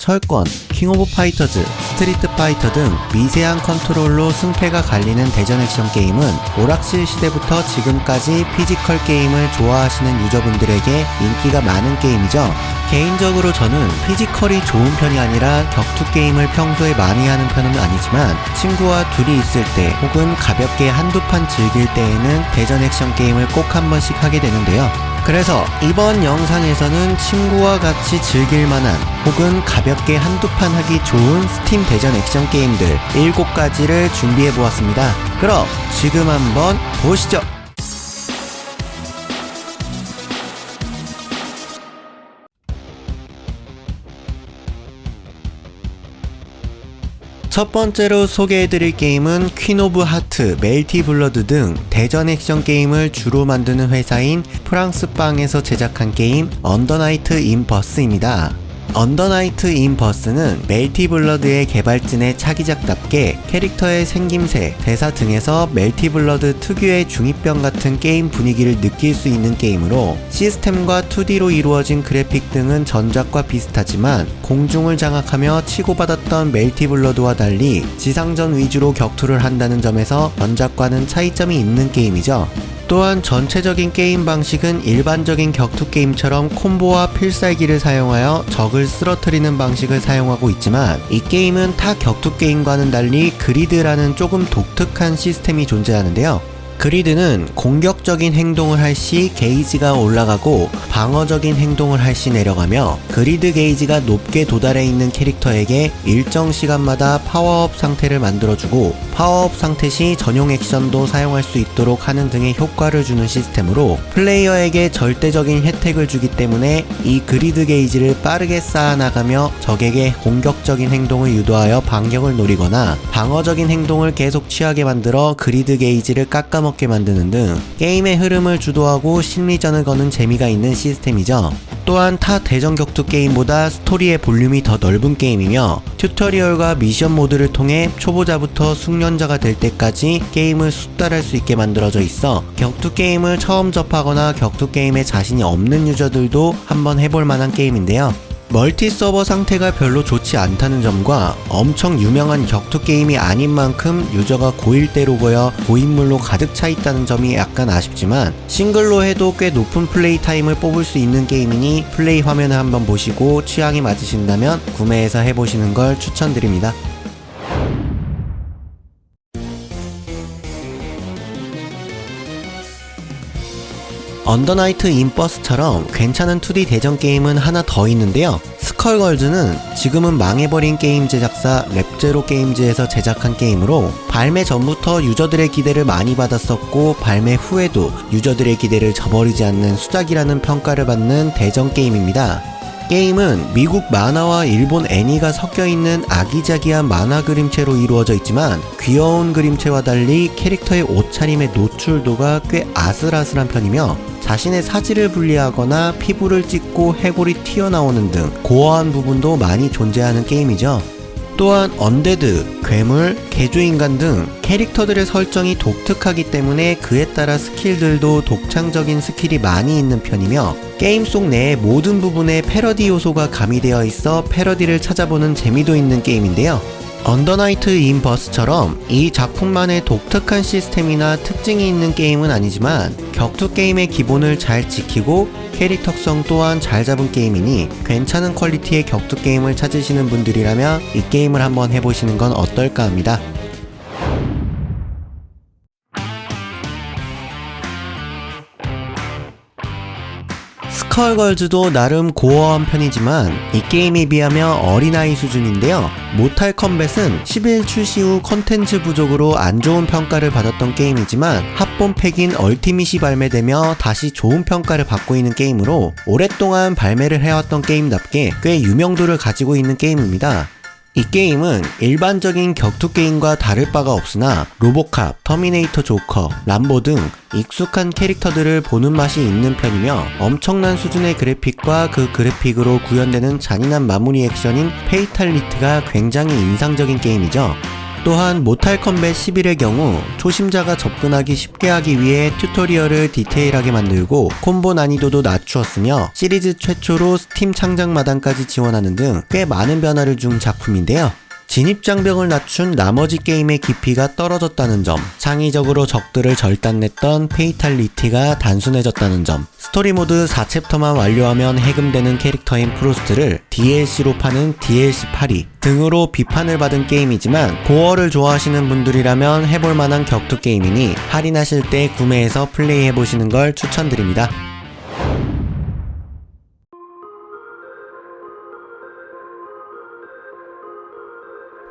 철권, 킹 오브 파이터즈, 스트리트 파이터 등 미세한 컨트롤로 승패가 갈리는 대전 액션 게임은 오락실 시대부터 지금까지 피지컬 게임을 좋아하시는 유저분들에게 인기가 많은 게임이죠. 개인적으로 저는 피지컬이 좋은 편이 아니라 격투 게임을 평소에 많이 하는 편은 아니지만 친구와 둘이 있을 때 혹은 가볍게 한두 판 즐길 때에는 대전 액션 게임을 꼭 한 번씩 하게 되는데요. 그래서 이번 영상에서는 친구와 같이 즐길 만한 혹은 가볍게 한두 판 하기 좋은 스팀 대전 액션 게임들 7가지를 준비해 보았습니다. 그럼 지금 한번 보시죠. 첫 번째로 소개해드릴 게임은 퀸 오브 하트, 멜티 블러드 등 대전 액션 게임을 주로 만드는 회사인 프랑스빵에서 제작한 게임 언더나이트 인 버스입니다. 언더나이트 인 버스는 멜티 블러드의 개발진의 차기작답게 캐릭터의 생김새, 대사 등에서 멜티 블러드 특유의 중이병 같은 게임 분위기를 느낄 수 있는 게임으로 시스템과 2D로 이루어진 그래픽 등은 전작과 비슷하지만 공중을 장악하며 치고받았던 멜티 블러드와 달리 지상전 위주로 격투를 한다는 점에서 전작과는 차이점이 있는 게임이죠. 또한 전체적인 게임 방식은 일반적인 격투 게임처럼 콤보와 필살기를 사용하여 적을 쓰러뜨리는 방식을 사용하고 있지만 이 게임은 타 격투 게임과는 달리 그리드라는 조금 독특한 시스템이 존재하는데요. 그리드는 공격적인 행동을 할 시 게이지가 올라가고 방어적인 행동을 할 시 내려가며 그리드 게이지가 높게 도달해 있는 캐릭터에게 일정 시간마다 파워업 상태를 만들어주고 파워업 상태 시 전용 액션도 사용할 수 있도록 하는 등의 효과를 주는 시스템으로 플레이어에게 절대적인 혜택을 주기 때문에 이 그리드 게이지를 빠르게 쌓아나가며 적에게 공격적인 행동을 유도하여 반격을 노리거나 방어적인 행동을 계속 취하게 만들어 그리드 게이지를 깎아먹 먹게 만드는 등 게임의 흐름을 주도하고 심리전을 거는 재미가 있는 시스템이죠. 또한 타 대전 격투 게임보다 스토리의 볼륨이 더 넓은 게임이며 튜토리얼과 미션 모드를 통해 초보자부터 숙련자가 될 때까지 게임을 숙달할 수 있게 만들어져 있어 격투 게임을 처음 접하거나 격투 게임에 자신이 없는 유저들도 한번 해볼 만한 게임인데요. 멀티 서버 상태가 별로 좋지 않다는 점과 엄청 유명한 격투 게임이 아닌 만큼 유저가 고일대로 보여 고인물로 가득 차 있다는 점이 약간 아쉽지만 싱글로 해도 꽤 높은 플레이 타임을 뽑을 수 있는 게임이니 플레이 화면을 한번 보시고 취향이 맞으신다면 구매해서 해보시는 걸 추천드립니다. 언더나이트 인버스처럼 괜찮은 2D 대전 게임은 하나 더 있는데요. 스컬걸즈는 지금은 망해버린 게임 제작사 랩제로 게임즈에서 제작한 게임으로 발매 전부터 유저들의 기대를 많이 받았었고 발매 후에도 유저들의 기대를 저버리지 않는 수작이라는 평가를 받는 대전 게임입니다. 게임은 미국 만화와 일본 애니가 섞여 있는 아기자기한 만화 그림체로 이루어져 있지만 귀여운 그림체와 달리 캐릭터의 옷차림의 노출도가 꽤 아슬아슬한 편이며 자신의 사지를 분리하거나 피부를 찍고 해골이 튀어나오는 등 고어한 부분도 많이 존재하는 게임이죠. 또한 언데드, 괴물, 개조인간 등 캐릭터들의 설정이 독특하기 때문에 그에 따라 스킬들도 독창적인 스킬이 많이 있는 편이며 게임 속 내의 모든 부분에 패러디 요소가 가미되어 있어 패러디를 찾아보는 재미도 있는 게임인데요. 언더나이트 인 버스처럼 이 작품만의 독특한 시스템이나 특징이 있는 게임은 아니지만 격투 게임의 기본을 잘 지키고 캐릭터성 또한 잘 잡은 게임이니 괜찮은 퀄리티의 격투 게임을 찾으시는 분들이라면 이 게임을 한번 해보시는 건 어떨까 합니다. 스컬걸즈도 나름 고어한 편이지만 이 게임에 비하면 어린아이 수준인데요. 모탈 컴뱃은 10일 출시 후 컨텐츠 부족으로 안 좋은 평가를 받았던 게임이지만 합본 팩인 얼티밋이 발매되며 다시 좋은 평가를 받고 있는 게임으로 오랫동안 발매를 해왔던 게임답게 꽤 유명도를 가지고 있는 게임입니다. 이 게임은 일반적인 격투 게임과 다를 바가 없으나 로보캅, 터미네이터 조커, 람보 등 익숙한 캐릭터들을 보는 맛이 있는 편이며 엄청난 수준의 그래픽과 그 그래픽으로 구현되는 잔인한 마무리 액션인 페이탈리트가 굉장히 인상적인 게임이죠. 또한 모탈 컴뱃 11의 경우 초심자가 접근하기 쉽게 하기 위해 튜토리얼을 디테일하게 만들고 콤보 난이도도 낮추었으며 시리즈 최초로 스팀 창작 마당까지 지원하는 등 꽤 많은 변화를 준 작품인데요. 진입 장벽을 낮춘 나머지 게임의 깊이가 떨어졌다는 점, 창의적으로 적들을 절단냈던 페이탈리티가 단순해졌다는 점, 스토리 모드 4챕터만 완료하면 해금되는 캐릭터인 프로스트를 DLC로 파는 DLC 파리 등으로 비판을 받은 게임이지만 고어를 좋아하시는 분들이라면 해볼 만한 격투 게임이니 할인하실 때 구매해서 플레이해보시는 걸 추천드립니다.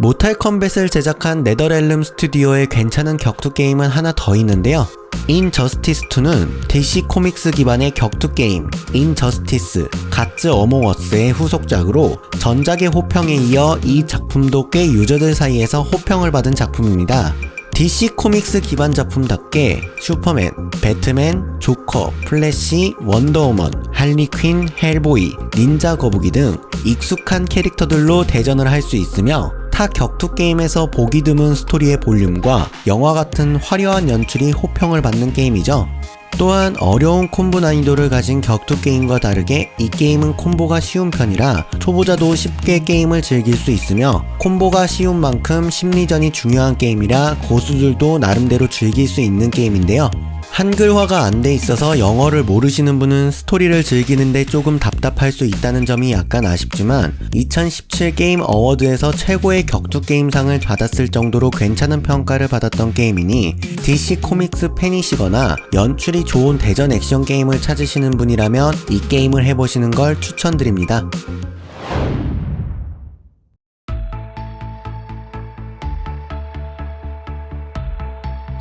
모탈 컴뱃을 제작한 네더렐름 스튜디오의 괜찮은 격투 게임은 하나 더 있는데요. 인 저스티스 2는 DC 코믹스 기반의 격투 게임 인 저스티스 갓즈 어몽어스의 후속작으로 전작의 호평에 이어 이 작품도 꽤 유저들 사이에서 호평을 받은 작품입니다. DC 코믹스 기반 작품답게 슈퍼맨, 배트맨, 조커, 플래시, 원더우먼, 할리퀸, 헬보이, 닌자 거북이 등 익숙한 캐릭터들로 대전을 할 수 있으며 타 격투 게임에서 보기 드문 스토리의 볼륨과 영화 같은 화려한 연출이 호평을 받는 게임이죠. 또한 어려운 콤보 난이도를 가진 격투 게임과 다르게 이 게임은 콤보가 쉬운 편이라 초보자도 쉽게 게임을 즐길 수 있으며 콤보가 쉬운 만큼 심리전이 중요한 게임이라 고수들도 나름대로 즐길 수 있는 게임인데요. 한글화가 안 돼 있어서 영어를 모르시는 분은 스토리를 즐기는데 조금 답답할 수 있다는 점이 약간 아쉽지만 2017 게임 어워드에서 최고의 격투 게임상을 받았을 정도로 괜찮은 평가를 받았던 게임이니 DC 코믹스 팬이시거나 연출이 좋은 대전 액션 게임을 찾으시는 분이라면 이 게임을 해보시는 걸 추천드립니다.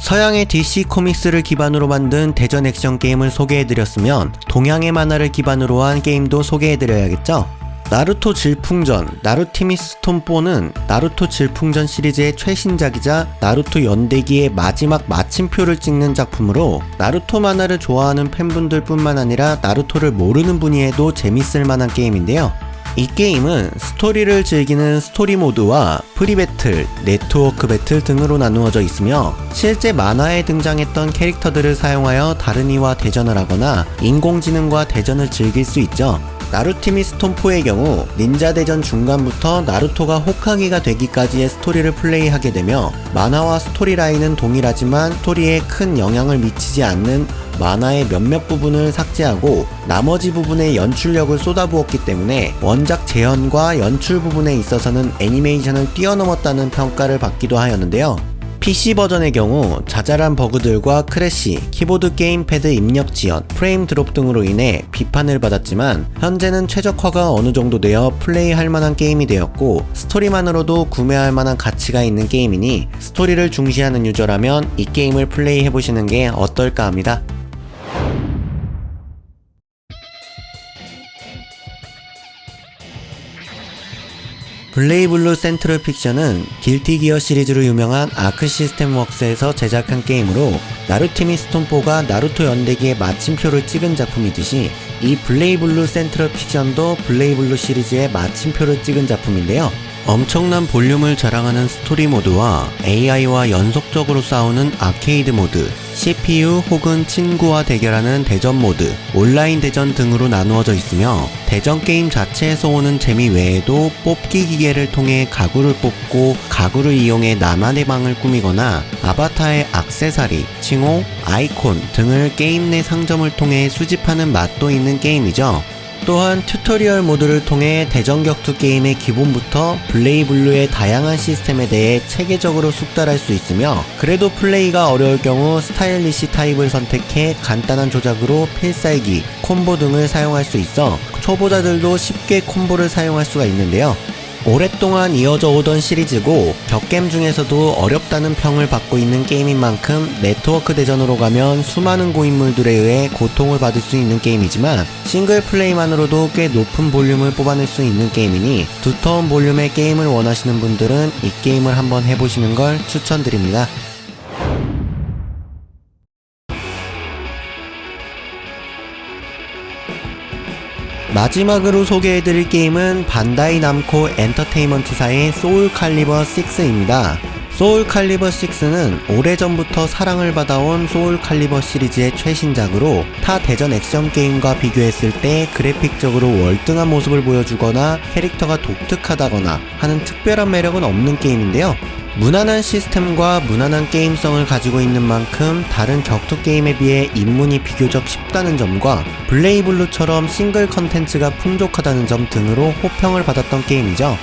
서양의 DC 코믹스를 기반으로 만든 대전 액션 게임을 소개해드렸으면 동양의 만화를 기반으로 한 게임도 소개해드려야겠죠? 나루토 질풍전, 나루티미스 톤4는 나루토 질풍전 시리즈의 최신작이자 나루토 연대기의 마지막 마침표를 찍는 작품으로 나루토 만화를 좋아하는 팬분들 뿐만 아니라 나루토를 모르는 분이 해도 재밌을 만한 게임인데요. 이 게임은 스토리를 즐기는 스토리 모드와 프리배틀, 네트워크 배틀 등으로 나누어져 있으며 실제 만화에 등장했던 캐릭터들을 사용하여 다른 이와 대전을 하거나 인공지능과 대전을 즐길 수 있죠. 나루티미 스톰4의 경우 닌자 대전 중간부터 나루토가 호카기가 되기까지의 스토리를 플레이하게 되며 만화와 스토리 라인은 동일하지만 스토리에 큰 영향을 미치지 않는 만화의 몇몇 부분을 삭제하고 나머지 부분에 연출력을 쏟아부었기 때문에 원작 재현과 연출 부분에 있어서는 애니메이션을 뛰어넘었다는 평가를 받기도 하였는데요. PC 버전의 경우 자잘한 버그들과 크래시, 키보드 게임패드 입력 지연, 프레임 드롭 등으로 인해 비판을 받았지만 현재는 최적화가 어느 정도 되어 플레이할 만한 게임이 되었고 스토리만으로도 구매할 만한 가치가 있는 게임이니 스토리를 중시하는 유저라면 이 게임을 플레이해 보시는 게 어떨까 합니다. 블레이블루 센트럴 픽션은 길티 기어 시리즈로 유명한 아크 시스템 웍스에서 제작한 게임으로 나루티미 스톤4가 나루토 연대기의 마침표를 찍은 작품이듯이 이 블레이블루 센트럴 픽션도 블레이블루 시리즈의 마침표를 찍은 작품인데요. 엄청난 볼륨을 자랑하는 스토리 모드와 AI와 연속적으로 싸우는 아케이드 모드, CPU 혹은 친구와 대결하는 대전 모드, 온라인 대전 등으로 나누어져 있으며 대전 게임 자체에서 오는 재미 외에도 뽑기 기계를 통해 가구를 뽑고 가구를 이용해 나만의 방을 꾸미거나 아바타의 악세사리, 칭호, 아이콘 등을 게임 내 상점을 통해 수집하는 맛도 있는 게임이죠. 또한 튜토리얼 모드를 통해 대전 격투 게임의 기본부터 블레이블루의 다양한 시스템에 대해 체계적으로 숙달할 수 있으며 그래도 플레이가 어려울 경우 스타일리시 타입을 선택해 간단한 조작으로 필살기, 콤보 등을 사용할 수 있어 초보자들도 쉽게 콤보를 사용할 수가 있는데요. 오랫동안 이어져 오던 시리즈고 격겜 중에서도 어렵다는 평을 받고 있는 게임인 만큼 네트워크 대전으로 가면 수많은 고인물들에 의해 고통을 받을 수 있는 게임이지만 싱글 플레이만으로도 꽤 높은 볼륨을 뽑아낼 수 있는 게임이니 두터운 볼륨의 게임을 원하시는 분들은 이 게임을 한번 해보시는 걸 추천드립니다. 마지막으로 소개해드릴 게임은 반다이 남코 엔터테인먼트사의 소울 칼리버 6입니다. 소울 칼리버 6는 오래전부터 사랑을 받아온 소울 칼리버 시리즈의 최신작으로 타 대전 액션 게임과 비교했을 때 그래픽적으로 월등한 모습을 보여주거나 캐릭터가 독특하다거나 하는 특별한 매력은 없는 게임인데요. 무난한 시스템과 무난한 게임성을 가지고 있는 만큼 다른 격투 게임에 비해 입문이 비교적 쉽다는 점과 블레이블루처럼 싱글 컨텐츠가 풍족하다는 점 등으로 호평을 받았던 게임이죠.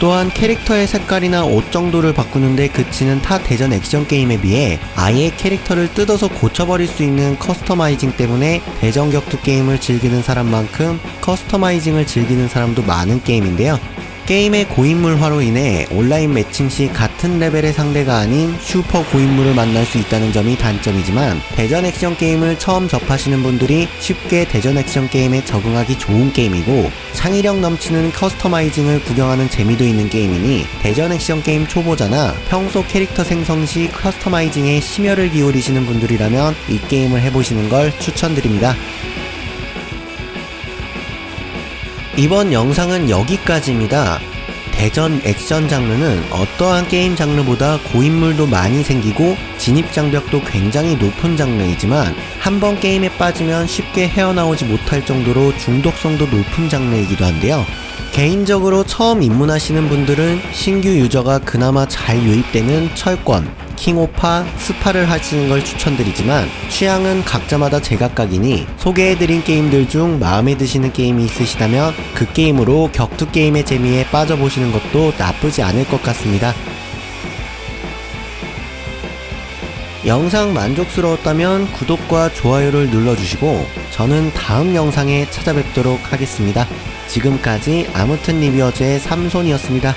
또한 캐릭터의 색깔이나 옷 정도를 바꾸는데 그치는 타 대전 액션 게임에 비해 아예 캐릭터를 뜯어서 고쳐버릴 수 있는 커스터마이징 때문에 대전 격투 게임을 즐기는 사람만큼 커스터마이징을 즐기는 사람도 많은 게임인데요. 게임의 고인물화로 인해 온라인 매칭 시 같은 레벨의 상대가 아닌 슈퍼 고인물을 만날 수 있다는 점이 단점이지만 대전 액션 게임을 처음 접하시는 분들이 쉽게 대전 액션 게임에 적응하기 좋은 게임이고 창의력 넘치는 커스터마이징을 구경하는 재미도 있는 게임이니 대전 액션 게임 초보자나 평소 캐릭터 생성 시 커스터마이징에 심혈을 기울이시는 분들이라면 이 게임을 해보시는 걸 추천드립니다. 이번 영상은 여기까지입니다. 대전 액션 장르는 어떠한 게임 장르보다 고인물도 많이 생기고 진입 장벽도 굉장히 높은 장르이지만 한 번 게임에 빠지면 쉽게 헤어나오지 못할 정도로 중독성도 높은 장르이기도 한데요. 개인적으로 처음 입문하시는 분들은 신규 유저가 그나마 잘 유입되는 철권, 킹오파, 스파를 하시는 걸 추천드리지만 취향은 각자마다 제각각이니 소개해드린 게임들 중 마음에 드시는 게임이 있으시다면 그 게임으로 격투 게임의 재미에 빠져보시는 것도 나쁘지 않을 것 같습니다. 영상 만족스러웠다면 구독과 좋아요를 눌러주시고 저는 다음 영상에 찾아뵙도록 하겠습니다. 지금까지 아무튼 리뷰어즈의 삼손이었습니다.